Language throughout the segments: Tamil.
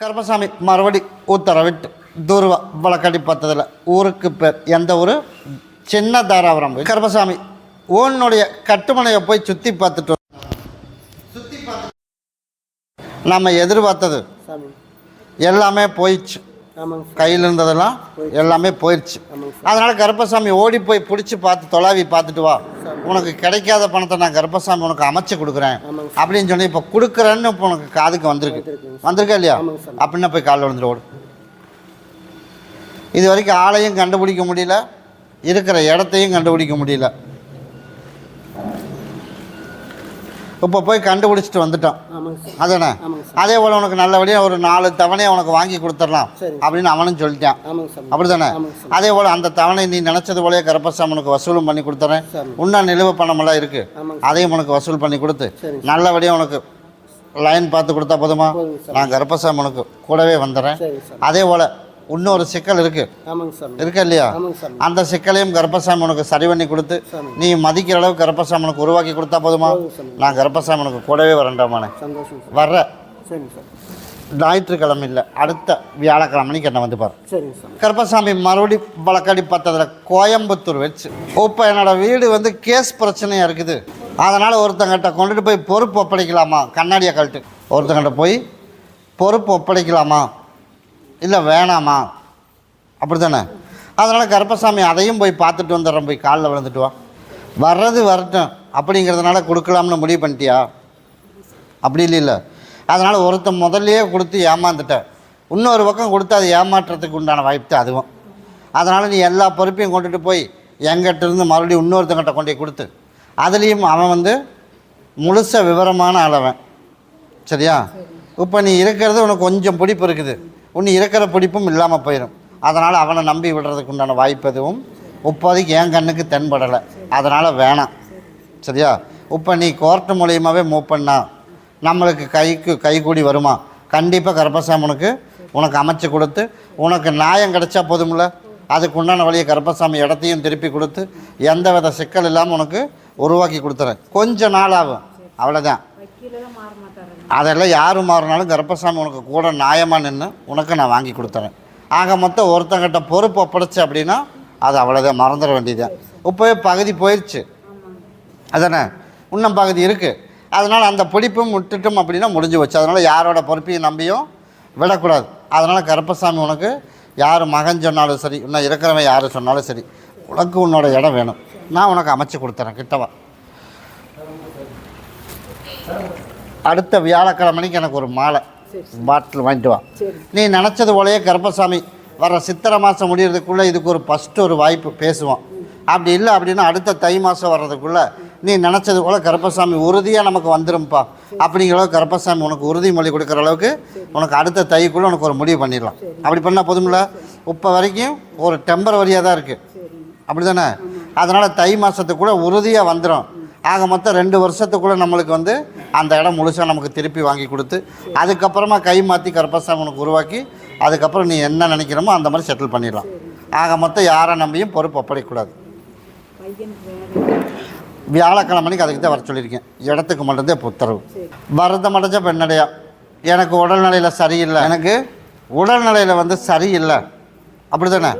கருப்பசாமி மறுபடி உத்தரவிட்டு துருவ வழக்கடி பார்த்ததில் ஊருக்கு பேர் எந்த ஊர்? சின்ன தாராபுரம் கருப்பசாமி உன்னுடைய கட்டுமனையை போய் சுற்றி பார்த்துட்டு சுற்றி பார்த்து நம்ம எதிர்பார்த்தது எல்லாமே போயிடுச்சு. கையில் இருந்ததெல்லாம் எல்லாமே போயிடுச்சு. அதனால் கருப்பசாமி ஓடி போய் பிடிச்சி பார்த்து தொலாவி பார்த்துட்டு வா. உனக்கு கிடைக்காத பணத்தை நான் கருப்பசாமி உனக்கு அமைச்சு கொடுக்குறேன். அப்படின்னு சொல்லி இப்போ கொடுக்குறேன்னு இப்போ உனக்கு காதுக்கு வந்திருக்கு. வந்திருக்கா இல்லையா. அப்படின்னா போய் காலில் விழுந்துட்டு ஓடு. இது வரைக்கும் ஆளையும் கண்டுபிடிக்க முடியல இருக்கிற இடத்தையும் கண்டுபிடிக்க முடியல. இப்போ போய் கண்டுபிடிச்சிட்டு வந்துட்டோம் அதானே? அதே போல் உனக்கு நல்லபடியாக ஒரு நாலு தவணையை உனக்கு வாங்கி கொடுத்துடலாம். அப்படின்னு அவனும் சொல்லிட்டான். ஆமாங்க சார். அதே போல் அந்த தவணை நீ நினச்சது போலயே கருப்பசாமி உனக்கு வசூலும் பண்ணி கொடுத்துறேன். இன்னும் நிலுவை பணமெல்லாம் இருக்குது அதையும் உனக்கு வசூல் பண்ணி கொடுத்து நல்லபடியாக உனக்கு லைன் பார்த்து கொடுத்தா போதுமா? நான் கருப்பசாமி உனக்கு கூடவே வந்துடுறேன். அதே போல் இன்னொரு சிக்கல் சாமி. இருக்கா இல்லையா? அந்த சிக்கலையும் கருப்பசாமி உனக்கு சரி பண்ணி கொடுத்து நீ மதிக்கிற அளவுக்கு கருப்பசாமி உனக்கு உருவாக்கி கொடுத்தா போதுமா? நான் கருப்பசாமி உனக்கு கூடவே வரேன்டாமானே. வர்ற. ஞாயிற்றுக்கிழமை இல்லை அடுத்த வியாழக்கிழமைக்கு என்ன வந்து பாரு. கருப்பசாமி மறுபடி வழக்கடி பார்த்ததில் கோயம்புத்தூர் வச்சு. இப்போ என்னோட வீடு வந்து கேஸ் பிரச்சனையாக இருக்குது. அதனால் ஒருத்தங்கிட்ட கொண்டுட்டு போய் பொறுப்பு ஒப்படைக்கலாமா? கண்ணாடியை கழட்டு. ஒருத்தங்கிட்ட போய் பொறுப்பு ஒப்படைக்கலாமா? இல்லை வேணாமா? அப்படி தானே அதனால் கருப்பசாமி அதையும் போய் பார்த்துட்டு வந்துடுறோம் போய் காலில் விழுந்துட்டு வா. வர்றது வரட்டும். அப்படிங்கிறதுனால கொடுக்கலாம்னு முடிவு பண்ணிட்டியா? அப்படி இல்லை அதனால் ஒருத்தன் முதல்லையே கொடுத்து ஏமாந்துட்டேன் இன்னொரு பக்கம் கொடுத்து அது ஏமாற்றத்துக்கு உண்டான வாய்ப்பு தான் அதுவும். அதனால் நீ எல்லா பொறுப்பையும் கொண்டுட்டு போய் எங்கிட்ட இருந்து மறுபடியும் இன்னொருத்தங்கிட்ட கொண்டு போய் கொடுத்து. அதுலேயும் அவன் வந்து முழுச விவரமான அளவன் சரியா? இப்போ நீ இருக்கிறது உனக்கு கொஞ்சம் பிடிப்பு இருக்குது. ஒன்று இருக்கிற பிடிப்பும் இல்லாமல் போயிடும் அதனால் அவனை நம்பி விடுறதுக்கு உண்டான வாய்ப்பு எதுவும் இப்போதைக்கு என் கண்ணுக்கு தென்படலை. அதனால் வேணாம். சரியா? இப்போ நீ கோர்ட்டு மூலியமாகவே மூவ் பண்ணா. நம்மளுக்கு கைக்கு கைகூடி வருமா? கண்டிப்பாக கருப்பசாமனுக்கு உனக்கு உனக்கு அமைச்சு கொடுத்து உனக்கு நியாயம் கிடைச்சா போதும்ல? அதுக்கு உண்டான வழியை கருப்பசாமி இடத்தையும் திருப்பி கொடுத்து எந்த வித சிக்கல் இல்லாமல் உனக்கு உருவாக்கி கொடுத்துறேன். கொஞ்ச நாள் ஆகும். அவ்வளோதான் அதெல்லாம் யார் மாறினாலும் கருப்பசாமி உனக்கு கூட நியாயமாக நின்று உனக்கு நான் வாங்கி கொடுத்துறேன். ஆக மொத்தம் ஒருத்தங்கிட்ட பொறுப்பு ஒப்படைச்சு அப்படின்னா அது அவ்வளோதான் மறந்துட வேண்டியதுதான் இப்போவே பகுதி போயிடுச்சு அதானே? இன்னும் பகுதி இருக்குது அதனால் அந்த பிடிப்பும் விட்டுட்டும் அப்படின்னா முடிஞ்சு வச்சு அதனால் யாரோட பொறுப்பையும் நம்பியும் விடக்கூடாது. அதனால் கருப்பசாமி உனக்கு யார் மகன் சொன்னாலும் சரி இன்னும் இருக்கிறவன் யார் சொன்னாலும் சரி உனக்கு உன்னோட இடம் வேணும். நான் உனக்கு அமைச்சு கொடுத்துறேன் கிட்டவா. அடுத்த வியாழக்கிழமைக்கு எனக்கு ஒரு மாலை. பாட்டில் வாங்கிட்டு வா. நீ நினச்சது போலயே கருப்பசாமி வர சித்திரை மாதம் முடியறதுக்குள்ளே இதுக்கு ஒரு ஃபஸ்ட்டு ஒரு வாய்ப்பு பேசுவோம் அப்படி இல்லை அப்படின்னா அடுத்த தை மாதம் வர்றதுக்குள்ளே நீ நினச்சது போல் கருப்பசாமி உறுதியாக நமக்கு வந்துரும்ப்பா அப்படிங்கிற கருப்பசாமி உனக்கு உறுதிமொழி கொடுக்குற அளவுக்கு உனக்கு அடுத்த தைக்குள்ளே உனக்கு ஒரு முடிவு பண்ணிடலாம். அப்படி பண்ணால் போதும்ல? இப்போ வரைக்கும் ஒரு டெம்பரவரியாக தான் இருக்குது அப்படி தானே அதனால் தை மாதத்துக்குள்ளே உறுதியாக வந்துடும் ஆக மொத்தம் ரெண்டு வருஷத்துக்குள்ளே நம்மளுக்கு வந்து அந்த இடம் முழுசாக நமக்கு திருப்பி வாங்கி கொடுத்து அதுக்கப்புறமா கை மாற்றி கருப்பசாமி உனக்கு உருவாக்கி அதுக்கப்புறம் நீ என்ன நினைக்கிறோமோ அந்த மாதிரி செட்டில் பண்ணிடலாம். ஆக மொத்தம் யாரை நம்பியும் பொறுப்பு ஒப்படைக்கூடாது வியாழக்கிழமைக்கு அதுக்கு தான் வர சொல்லியிருக்கேன். இடத்துக்கு மட்டும்தான் இப்போ உத்தரவு. சரி வருத்தம் அடைஞ்ச பெண்ணடையா. எனக்கு உடல்நிலையில் சரியில்லை. எனக்கு உடல்நிலையில் வந்து சரியில்லை. அப்படி தானே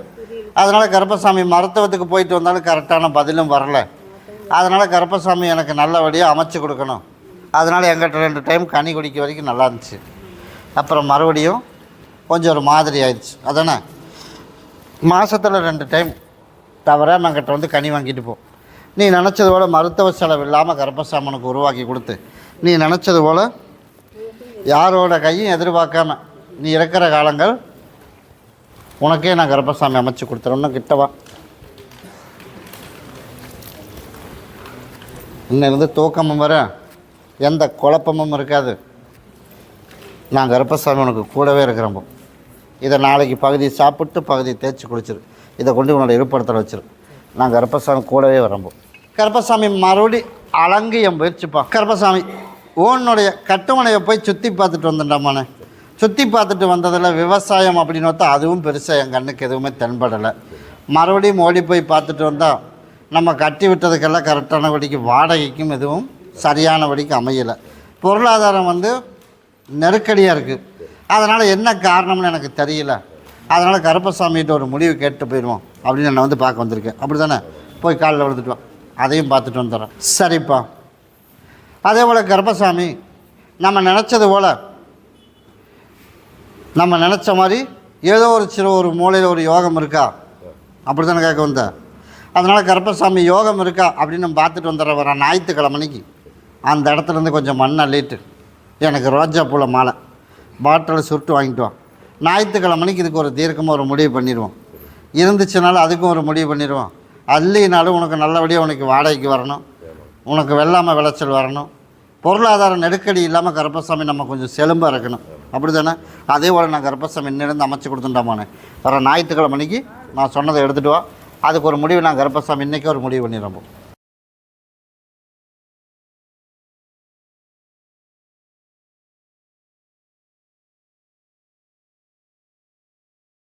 அதனால் கருப்பசாமி மருத்துவத்துக்கு போயிட்டு வந்தாலும் கரெக்டான பதிலும் வரல. அதனால் கருப்பசாமி எனக்கு நல்லபடியாக அமைச்சு கொடுக்கணும். அதனால் எங்கிட்ட ரெண்டு டைம் கனி குடிக்க வரைக்கும் நல்லா இருந்துச்சு. அப்புறம் மறுபடியும் கொஞ்சம் ஒரு மாதிரி ஆயிடுச்சு. அதானே? மாதத்தில் ரெண்டு டைம் தவறாக என்கிட்ட வந்து கனி வாங்கிட்டு போ. நீ நினச்சது போல் மருத்துவ செலவு இல்லாமல் கருப்பசாமனுக்கு உருவாக்கி கொடுத்து. நீ நினச்சது போல் யாரோட கையும் எதிர்பார்க்காம நீ இருக்கிற காலங்கள் உனக்கே நான் கருப்பசாமி அமைச்சு கொடுத்துறேன்னு கிட்டவா இன்னிருந்து தூக்கமும் வரும் எந்த குழப்பமும் இருக்காது. நான் கருப்பசாமி உனக்கு கூடவே இருக்கிறோம் இதை நாளைக்கு பகுதி சாப்பிட்டு பகுதி தேய்ச்சி குடிச்சிரு. இதை கொண்டு உன்னோட இருப்படத்தில் வச்சிரு. நான் கருப்பசாமி கூடவே வரம்போ கருப்பசாமி மறுபடி அலங்கு என் முயற்சிப்பா கருப்பசாமி உன்னுடைய கட்டுமனையை போய் சுற்றி பார்த்துட்டு வந்துட்டாமானே சுற்றி பார்த்துட்டு வந்ததில் விவசாயம் அப்படின்னு பார்த்தா அதுவும் பெருசாக என் கண்ணுக்கு எதுவுமே தென்படலை. மறுபடியும் ஓடி போய் பார்த்துட்டு வந்தால் நம்ம கட்டி விட்டதுக்கெல்லாம் கரெக்டான படிக்கு வாடகைக்கும் எதுவும் சரியான படிக்கு அமையலை. பொருளாதாரம் வந்து நெருக்கடியாக இருக்குது அதனால் என்ன காரணம்னு எனக்கு தெரியல. அதனால் கருப்பசாமிகிட்ட ஒரு முடிவு கேட்டு போயிடுவோம் அப்படின்னு என்னை வந்து பார்க்க வந்திருக்கேன். அப்படி தானே போய் காலில் விழுந்துட்டு வா. அதையும் பார்த்துட்டு வந்துடுறேன். சரிப்பா. அதே போல் கருப்பசாமி நம்ம நினச்சது போல் நம்ம நினச்ச மாதிரி ஏதோ ஒரு சிறு ஒரு மூலையில் ஒரு யோகம் இருக்கா? அப்படி தானே கேட்க வந்தேன் அதனால் கருப்பசாமி யோகம் இருக்கா அப்படின்னு நம்ம பார்த்துட்டு வந்துடுற வர ஞாயிற்றுக்கிழமைக்கு அந்த இடத்துலேருந்து கொஞ்சம் மண் அள்ளிட்டு எனக்கு ரோஜா பூல மாலை. பாட்டில் சுருட்டு வாங்கிட்டு வா. ஞாயிற்றுக்கிழமைக்கு இதுக்கு ஒரு தீர்க்கமாக ஒரு முடிவு பண்ணிடுவோம். இருந்துச்சுனாலும் அதுக்கும் ஒரு முடிவு பண்ணிடுவோம். அள்ளினாலும் உனக்கு நல்லபடியாக உனக்கு வாடகைக்கு வரணும். உனக்கு வெள்ளாமை விளைச்சல் வரணும். பொருளாதார நெருக்கடி இல்லாமல் கருப்பசாமி நம்ம கொஞ்சம் செலும்பாக இருக்கணும். அப்படி தானே அதே போல் நான் கருப்பசாமி இன்னிருந்து அமைச்சு கொடுத்துட்டோமானே. வர ஞாயிற்றுக்கிழமைக்கு நான் சொன்னதை எடுத்துகிட்டு வா. அதுக்கு ஒரு முடிவு நான் கருப்பசாமி இன்றைக்கே ஒரு முடிவு பண்ணிடுறோம்